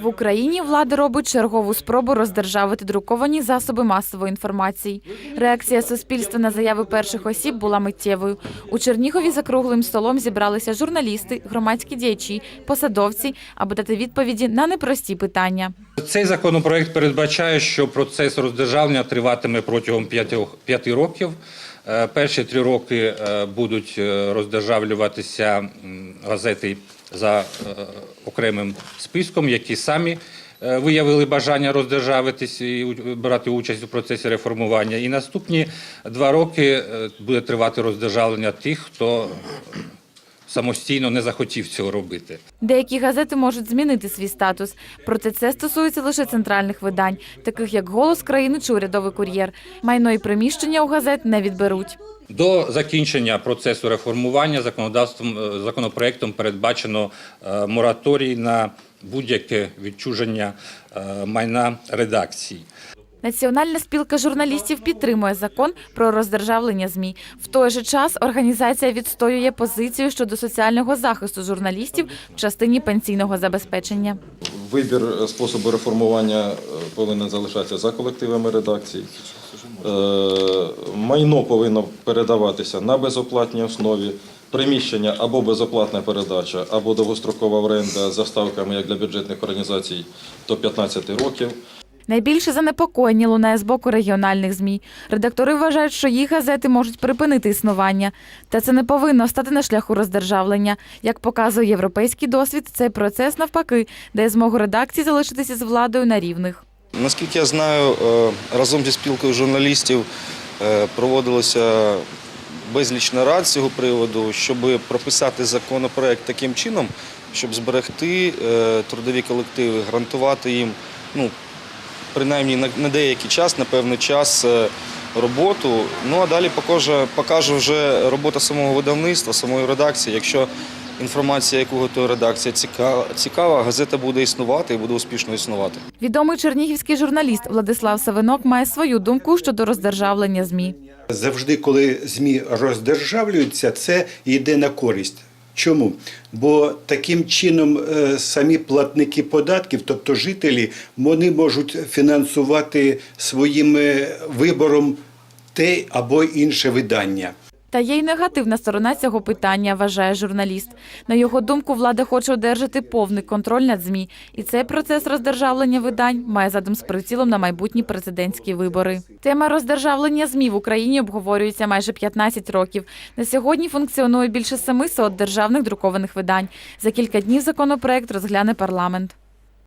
В Україні влада робить чергову спробу роздержавити друковані засоби масової інформації. Реакція суспільства на заяви перших осіб була миттєвою. У Чернігові за круглим столом зібралися журналісти, громадські діячі, посадовці, аби дати відповіді на непрості питання. Цей законопроект передбачає, що процес роздержавлення триватиме протягом п'яти- років. Е, Перші три роки е, будуть е, роздержавлюватися газети за окремим списком, які самі виявили бажання роздержавитись і брати участь у процесі реформування. І наступні два роки буде тривати роздержавлення тих, хто самостійно не захотів цього робити. Деякі газети можуть змінити свій статус, проте це стосується лише центральних видань, таких як Голос країни чи урядовий кур'єр. Майно і приміщення у газет не відберуть. До закінчення процесу реформування законодавством е, законопроектом передбачено е, мораторій на будь-яке відчуження е, майна редакцій. Національна спілка журналістів підтримує закон про роздержавлення ЗМІ. В той же час організація відстоює позицію щодо соціального захисту журналістів в частині пенсійного забезпечення. Вибір е, способу реформування е, повинен залишатися за колективами редакцій. Е, Майно повинно передаватися на безоплатній основі. Приміщення або безоплатна передача, або довгострокова оренда за ставками, як для бюджетних організацій, до 15 років. Найбільше занепокоєння лунає з боку регіональних змі. Редактори вважають, що їх газети можуть припинити існування, та це не повинно стати на шляху роздержавлення. Як показує європейський досвід, цей процес навпаки дає змогу редакції залишитися з владою на рівних. Наскільки я знаю, е, разом зі спілкою журналістів е, проводилося безліч нарад з цього приводу, щоб прописати законопроект таким чином, щоб зберегти е, трудові колективи, гарантувати їм, ну, принаймні на деякий час, на певний час е, роботу. Ну а далі покаже, покаже вже робота самого видавництва, самої редакції. Якщо інформація, яку готує редакція, цікава, цікава, газета буде існувати і буде успішно існувати. Відомий чернігівський журналіст Владислав Савинок має свою думку щодо роздержавлення ЗМІ. Завжди, коли ЗМІ роздержавлюються, це йде на користь. Чому? Бо таким чином е, самі платники податків, тобто жителі, вони можуть фінансувати своїм е, вибором те або інше видання. Та є й негативна сторона цього питання, вважає журналіст. На його думку, влада хоче одержати повний контроль над ЗМІ, і цей процес роздержавлення видань має задум з прицілом на майбутні президентські вибори. Тема роздержавлення ЗМІ в Україні обговорюється майже 15 років. На сьогодні функціонує більше 700 державних друкованих видань. За кілька днів законопроект розгляне парламент.